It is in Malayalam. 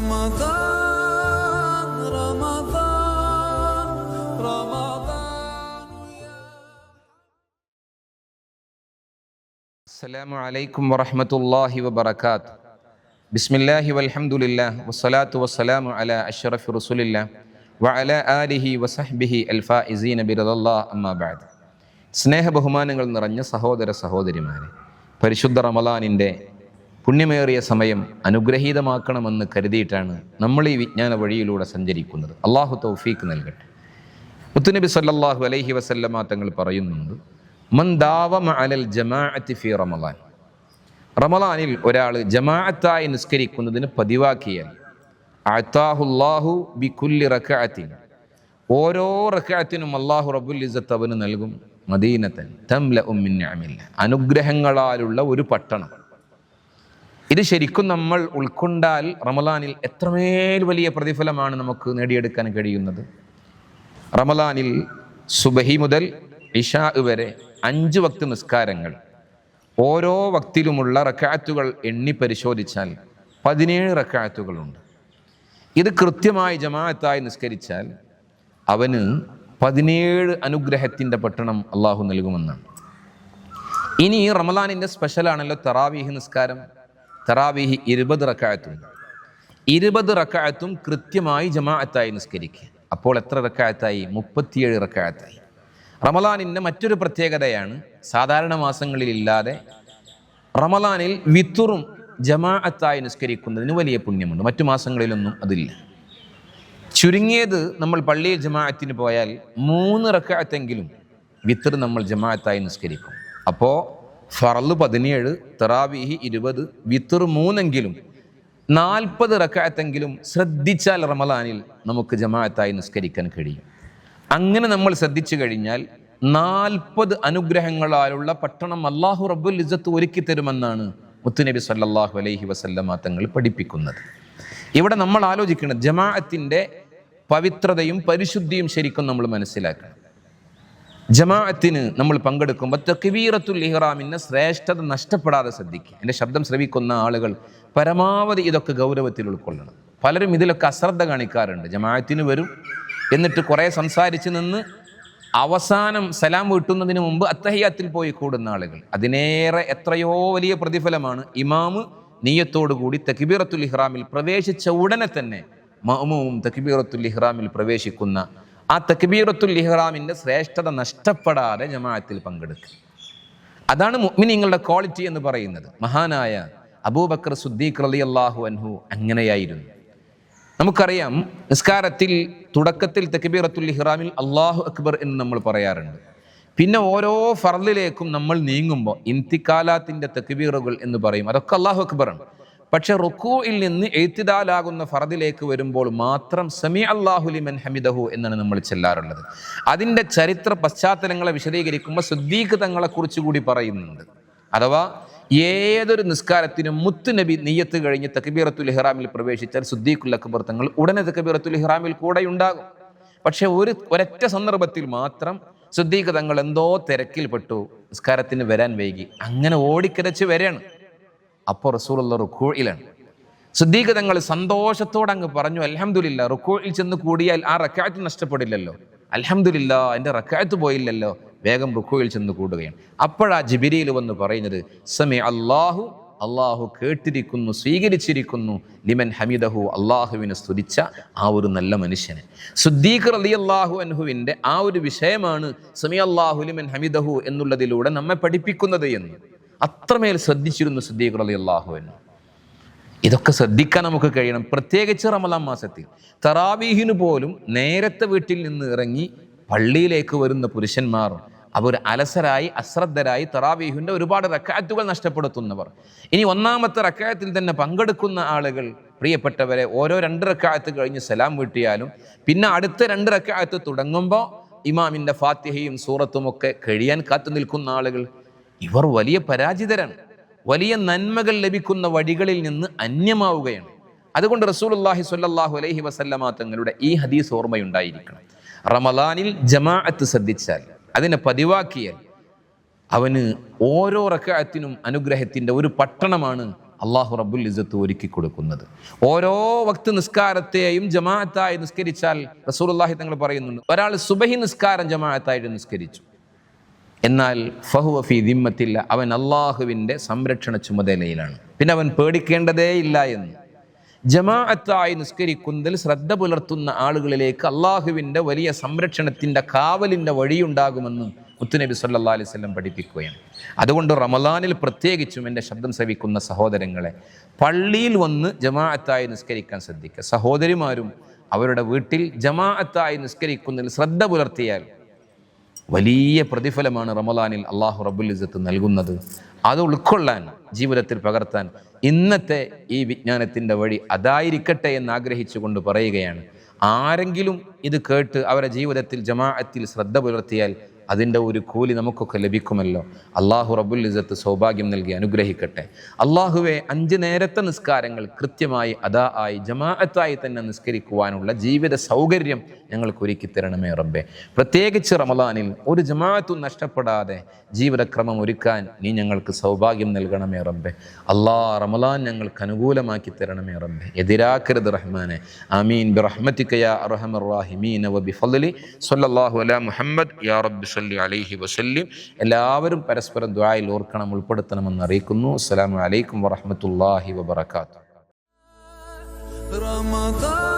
റമദാൻ റമദാൻ റമദാൻ അസ്സലാമു അലൈക്കും വറഹ്മത്തുള്ളാഹി വബറകാത്ത് ബിസ്മില്ലാഹി വൽഹംദുലില്ലാഹ് വസ്സലാത്തു വസ്സലാമു അലാ അഷ്റഫി റസൂലില്ലാഹ് വഅല ആലിഹി വസഹ്ബിഹി അൽഫായിസീന ബിറദല്ലാഹ് അമ്മാ ബഅദ് സ്നേഹ ബഹുമാനങ്ങൾ നിറഞ്ഞ സഹോദര സഹോദരിമാരെ പരിശുദ്ധ റമലാനിന്റെ പുണ്യമേറിയ സമയം അനുഗ്രഹീതമാക്കണമെന്ന് കരുതിയിട്ടാണ് നമ്മൾ ഈ വിജ്ഞാന വഴിയിലൂടെ സഞ്ചരിക്കുന്നത്. അള്ളാഹു തൗഫീക്ക് നൽകട്ടെ. മുത്തുനബി സല്ലാഹു അലൈഹി വസല്ലമ തങ്ങൾ പറയുന്നുണ്ട് മൻ ദാവമ അലൽ ജമാഅത്തി ഫി റമളാൻ റമളാനിൽ ഒരാൾ ജമാഅത്തായി നിസ്കരിക്കുന്നതിന് പതിവാക്കിയാൽ ഓരോ റക്കാത്തിനും അള്ളാഹു റബുൽ ഇസത്ത് അവന് നൽകും മദീനത്തൻ തംല ഉമ്മിൻ അനുഗ്രഹങ്ങളാലുള്ള ഒരു പട്ടണം. ഇത് ശരിക്കും നമ്മൾ ഉൾക്കൊണ്ടാൽ റമലാനിൽ എത്രമേൽ വലിയ പ്രതിഫലമാണ് നമുക്ക് നേടിയെടുക്കാൻ കഴിയുന്നത്. റമലാനിൽ സുബഹി മുതൽ ഇഷാ വരെ അഞ്ച് വക്ത് നിസ്കാരങ്ങൾ. ഓരോ വക്തിലുമുള്ള റക്കാത്തുകൾ എണ്ണി പരിശോധിച്ചാൽ പതിനേഴ് റക്കാത്തുകളുണ്ട്. ഇത് കൃത്യമായി ജമാഅത്തായി നിസ്കരിച്ചാൽ അവന് പതിനേഴ് അനുഗ്രഹത്തിന്റെ പട്ടണം അള്ളാഹു നൽകുമെന്നാണ്. ഇനി റമലാനിന്റെ സ്പെഷ്യലാണല്ലോ തറാവീഹ് നിസ്കാരം. തറാവീഹ് ഇരുപത് റക്കായത്തും. ഇരുപത് റക്കായത്തും കൃത്യമായി ജമാഅത്തായി നിസ്കരിക്കുക. അപ്പോൾ എത്ര റക്കായത്തായി? മുപ്പത്തിയേഴ് റക്കായത്തായി. റമലാനിന്റെ മറ്റൊരു പ്രത്യേകതയാണ് സാധാരണ മാസങ്ങളിലില്ലാതെ റമലാനിൽ വിത്തുറും ജമാഅത്തായി നിസ്കരിക്കുന്നതിന് വലിയ പുണ്യമുണ്ട്. മറ്റു മാസങ്ങളിലൊന്നും അതില്ല. ചുരുങ്ങിയത് നമ്മൾ പള്ളിയിൽ ജമാഅത്തിന് പോയാൽ മൂന്ന് റക്കായത്തെങ്കിലും വിത്തർ നമ്മൾ ജമാഅത്തായി നിസ്കരിക്കും. അപ്പോൾ ഫറൽ പതിനേഴ് തെറാവീഹി ഇരുപത് വിത്തർ മൂന്നെങ്കിലും നാൽപ്പത് റക്കായത്തെങ്കിലും ശ്രദ്ധിച്ചാൽ റമലാനിൽ നമുക്ക് ജമാഅത്തായി നിസ്കരിക്കാൻ കഴിയും. അങ്ങനെ നമ്മൾ ശ്രദ്ധിച്ചു കഴിഞ്ഞാൽ നാൽപ്പത് അനുഗ്രഹങ്ങളാലുള്ള പട്ടണം അള്ളാഹു റബ്ബുൽ ഇജ്ജത്ത് ഒരുക്കി തരുമെന്നാണ് മുത്തുനബി സല്ലാഹു അലൈഹി വസല്ലമ തങ്ങൾ പഠിപ്പിക്കുന്നത്. ഇവിടെ നമ്മൾ ആലോചിക്കുന്നത് ജമാഅത്തിന്റെ പവിത്രതയും പരിശുദ്ധിയും ശരിക്കും നമ്മൾ മനസ്സിലാക്കണം. ജമാഅത്തിന് നമ്മൾ പങ്കെടുക്കുമ്പോൾ തക്ബീറത്തുൽ ഇഹ്റാമിന്റെ ശ്രേഷ്ഠത നഷ്ടപ്പെടാതെ ശ്രദ്ധിക്കുക. എന്റെ ശബ്ദം ശ്രവിക്കുന്ന ആളുകൾ പരമാവധി ഇതൊക്കെ ഗൗരവത്തിൽ ഉൾക്കൊള്ളണം. പലരും ഇതിലൊക്കെ അശ്രദ്ധ കാണിക്കാറുണ്ട്. ജമാഅത്തിന് വരും. എന്നിട്ട് കുറേ സംസാരിച്ച് നിന്ന് അവസാനം സലാം വീട്ടുന്നതിന് മുമ്പ് അത്തഹിയാത്തിൽ പോയി കൂടുന്ന ആളുകൾ. അതിനേറെ എത്രയോ വലിയ പ്രതിഫലമാണ് ഇമാമ് നീയത്തോടു കൂടി തക്ബീറത്തുൽ ഇഹ്റാമിൽ പ്രവേശിച്ച ഉടനെ തന്നെ മഅ്മൂമും തക്ബീറത്തുൽ ഇഹ്റാമിൽ പ്രവേശിക്കുന്ന ആ തക്ബീറത്തുൽ ഇഹ്റാമിന്റെ ശ്രേഷ്ഠത നഷ്ടപ്പെടാതെ ജമാഅത്തിൽ പങ്കെടുക്കുക. അതാണ് മുഅ്മിനീങ്ങളുടെ ക്വാളിറ്റി എന്ന് പറയുന്നത്. മഹാനായ അബൂബക്കർ സുദ്ദീഖ് റളിയല്ലാഹു അൻഹു അങ്ങനെയായിരുന്നു. നമുക്കറിയാം നിസ്കാരത്തിൽ തുടക്കത്തിൽ തക്ബീറത്തുൽ ഇഹ്റാമിൽ അള്ളാഹു അക്ബർ എന്ന് നമ്മൾ പറയാറുണ്ട്. പിന്നെ ഓരോ ഫർദിലേക്കും നമ്മൾ നീങ്ങുമ്പോൾ ഇന്തിക്കാലാത്തിന്റെ തക്ബീറുകൾ എന്ന് പറയും. അതൊക്കെ അള്ളാഹു അക്ബറാണ്. പക്ഷെ റുക്കൂയിൽ നിന്ന് എഴുത്തിദാലാകുന്ന ഫറദിലേക്ക് വരുമ്പോൾ മാത്രം സമി അള്ളാഹുലിമൻ ഹമിദഹു എന്നാണ് നമ്മൾ ചെല്ലാറുള്ളത്. അതിന്റെ ചരിത്ര പശ്ചാത്തലങ്ങളെ വിശദീകരിക്കുമ്പോൾ സുദ്ദീഖ് തങ്ങളെക്കുറിച്ച് കൂടി പറയുന്നുണ്ട്. അഥവാ ഏതൊരു നിസ്കാരത്തിനും മുത്ത് നബി നെയ്യത്ത് കഴിഞ്ഞ് തക്ബീറത്തുൽ ഹിറാമിൽ പ്രവേശിച്ചാൽ സുദ്ദീഖുൽ അക്ബർ തങ്ങൾ ഉടനെ തക്കബീറത്തുൽ ഹിറാമിൽ കൂടെ ഉണ്ടാകും. പക്ഷെ ഒരു ഒരൊറ്റ സന്ദർഭത്തിൽ മാത്രം സുദ്ദീഖ് തങ്ങൾ എന്തോ തിരക്കിൽപ്പെട്ടു. നിസ്കാരത്തിന് വരാൻ വൈകി. അങ്ങനെ ഓടിക്കരച്ച് വരെയാണ് അപ്പോൾ റസൂലുള്ള റുക്കോയിലാണ് സുദ്ദീഖ് തങ്ങൾ സന്തോഷത്തോടെ അങ്ങ് പറഞ്ഞു അലഹമുല്ല റുക്കോയിൽ ചെന്ന് കൂടിയാൽ ആ റക്കായത്ത് നഷ്ടപ്പെടില്ലല്ലോ. അലഹമുല്ല എന്റെ റക്കായത്ത് പോയില്ലല്ലോ. വേഗം റുക്കോയിൽ ചെന്ന് കൂടുകയാണ്. അപ്പോഴാ ജിബിരിയിൽ വന്ന് പറയുന്നത് സമി അള്ളാഹു അള്ളാഹു കേട്ടിരിക്കുന്നു സ്വീകരിച്ചിരിക്കുന്നു. ലിമൻ ഹമിദഹു അള്ളാഹുവിനെ സ്തുതിച്ച ആ ഒരു നല്ല മനുഷ്യനെ. സുദ്ദീഖ് അലി അള്ളാഹു അൻഹുവിന്റെ ആ ഒരു വിഷയമാണ് സമി അള്ളാഹു ലിമൻ ഹമിദഹു എന്നുള്ളതിലൂടെ നമ്മെ പഠിപ്പിക്കുന്നത് എന്ന്. അത്രമേൽ ശ്രദ്ധിച്ചിരുന്നു സിദ്ദീഖ് അലി അള്ളാഹു അൻഹു. ഇതൊക്കെ ശ്രദ്ധിക്കാൻ നമുക്ക് കഴിയണം. പ്രത്യേകിച്ച് റമലാം മാസത്തിൽ. തറാവീഹിന് പോലും നേരത്തെ വീട്ടിൽ നിന്ന് ഇറങ്ങി പള്ളിയിലേക്ക് വരുന്ന പുരുഷന്മാർ അവർ അലസരായി അശ്രദ്ധരായി തറാവീഹിന്റെ ഒരുപാട് റക്കാത്തുകൾ നഷ്ടപ്പെടുത്തുന്നവർ. ഇനി ഒന്നാമത്തെ റക്കായത്തിൽ തന്നെ പങ്കെടുക്കുന്ന ആളുകൾ പ്രിയപ്പെട്ടവരെ ഓരോ രണ്ട് റക്കായത്ത് കഴിഞ്ഞ് സലാം വീട്ടിയാലും പിന്നെ അടുത്ത രണ്ട് റക്കായത്ത് തുടങ്ങുമ്പോൾ ഇമാമിന്റെ ഫാത്തിഹയും സൂറത്തും ഒക്കെ കഴിയാൻ കാത്തു നിൽക്കുന്ന ആളുകൾ ഇവർ വലിയ പരാജിതരാണ്. വലിയ നന്മകൾ ലഭിക്കുന്ന വഴികളിൽ നിന്ന് അന്യമാവുകയാണ്. അതുകൊണ്ട് റസൂലുള്ളാഹി സ്വല്ലല്ലാഹു അലൈഹി വസല്ലമ തങ്ങളുടെ ഈ ഹദീസ് ഓർമ്മയുണ്ടായിരിക്കണം. റമലാനിൽ ജമാഅത്ത് ശ്രദ്ധിച്ചാൽ അതിനെ പതിവാക്കിയാൽ അവന് ഓരോ റക്കായത്തിനും അനുഗ്രഹത്തിന്റെ ഒരു പട്ടണമാണ് അള്ളാഹു റബ്ബുൽ ഇസത്ത് ഒരുക്കി കൊടുക്കുന്നത്. ഓരോ വക്ത് നിസ്കാരത്തെയും ജമാഅത്തായി നിസ്കരിച്ചാൽ റസൂലുള്ളാഹി തങ്ങൾ പറയുന്നുണ്ട് ഒരാൾ സുബഹി നിസ്കാരം ജമാഅത്തായിട്ട് നിസ്കരിച്ചു. എന്നാൽ ഫഹുവ ഫി ദിമ്മത്തില്ല. അവൻ അള്ളാഹുവിന്റെ സംരക്ഷണ ചുമതലയിലാണ്. പിന്നെ അവൻ പേടിക്കേണ്ടതേ ഇല്ല എന്ന്. ജമാഅത്തായി നിസ്കരിക്കുന്നതിൽ ശ്രദ്ധ പുലർത്തുന്ന ആളുകളിലേക്ക് അള്ളാഹുവിന്റെ വലിയ സംരക്ഷണത്തിന്റെ കാവലിന്റെ വഴിയുണ്ടാകുമെന്ന് മുത്തുനബി സല്ലാ അലൈഹി സ്വലം പഠിപ്പിക്കുകയാണ്. അതുകൊണ്ട് റമദാനിൽ പ്രത്യേകിച്ചും എന്റെ ശബ്ദം ശ്രവിക്കുന്ന സഹോദരങ്ങളെ പള്ളിയിൽ വന്ന് ജമാഅത്തായി നിസ്കരിക്കാൻ ശ്രദ്ധിക്കുക. സഹോദരിമാരും അവരുടെ വീട്ടിൽ ജമാഅത്തായി നിസ്കരിക്കുന്നതിൽ ശ്രദ്ധ പുലർത്തിയാൽ വലിയ പ്രതിഫലമാണ് റമദാനിൽ അള്ളാഹു റബ്ബുൽ ഇസത്ത് നൽകുന്നത്. അത് ഉൾക്കൊള്ളാൻ ജീവിതത്തിൽ പകർത്താൻ ഇന്നത്തെ ഈ വിജ്ഞാനത്തിന്റെ വഴി അതായിരിക്കട്ടെ എന്ന് ആഗ്രഹിച്ചുകൊണ്ട് പറയുകയാണ്. ആരെങ്കിലും ഇത് കേട്ട് അവരുടെ ജീവിതത്തിൽ ജമാഅത്തിൽ ശ്രദ്ധ പുലർത്തിയാൽ അതിന്റെ ഒരു കൂലി നമുക്കൊക്കെ ലഭിക്കുമല്ലോ. അള്ളാഹു റബുൽ ഇസത്ത് സൗഭാഗ്യം നൽകി അനുഗ്രഹിക്കട്ടെ. അള്ളാഹുവെ അഞ്ച് നേരത്തെ നിസ്കാരങ്ങൾ കൃത്യമായി അതാ ആയി ജമാഅത്തായി തന്നെ നിസ്കരിക്കുവാനുള്ള ജീവിത സൗകര്യം ഞങ്ങൾക്ക് ഒരുക്കി തരണമേ റബ്ബെ. പ്രത്യേകിച്ച് റമലാനിൽ ഒരു ജമാഅത്തും നഷ്ടപ്പെടാതെ ജീവിതക്രമം ഒരുക്കാൻ നീ ഞങ്ങൾക്ക് സൗഭാഗ്യം നൽകണമേ റബ്ബെ. അള്ളാ റമലാൻ ഞങ്ങൾക്ക് അനുകൂലമാക്കി തരണമേ റബ്ബെ. എതിരാക്കരുത് റഹ്മാനെ. അമീൻ ബിറഹ്മത്തിക യാ അർഹമർ റാഹിമീൻ വബിഫദ്ലി സ്വല്ലല്ലാഹു അലാ മുഹമ്മദ് യാ റബ്ബി സല്ലി അലൈഹി വസല്ലിം എല്ലാവരും പരസ്പരം ദുആയിൽ ഓർക്കണം ഉൾപ്പെടുത്തണമെന്ന് അറിയിക്കുന്നു അസ്സലാമു അലൈക്കും വറഹ്മത്തുള്ളാഹി വബറകാതുഹു رمضان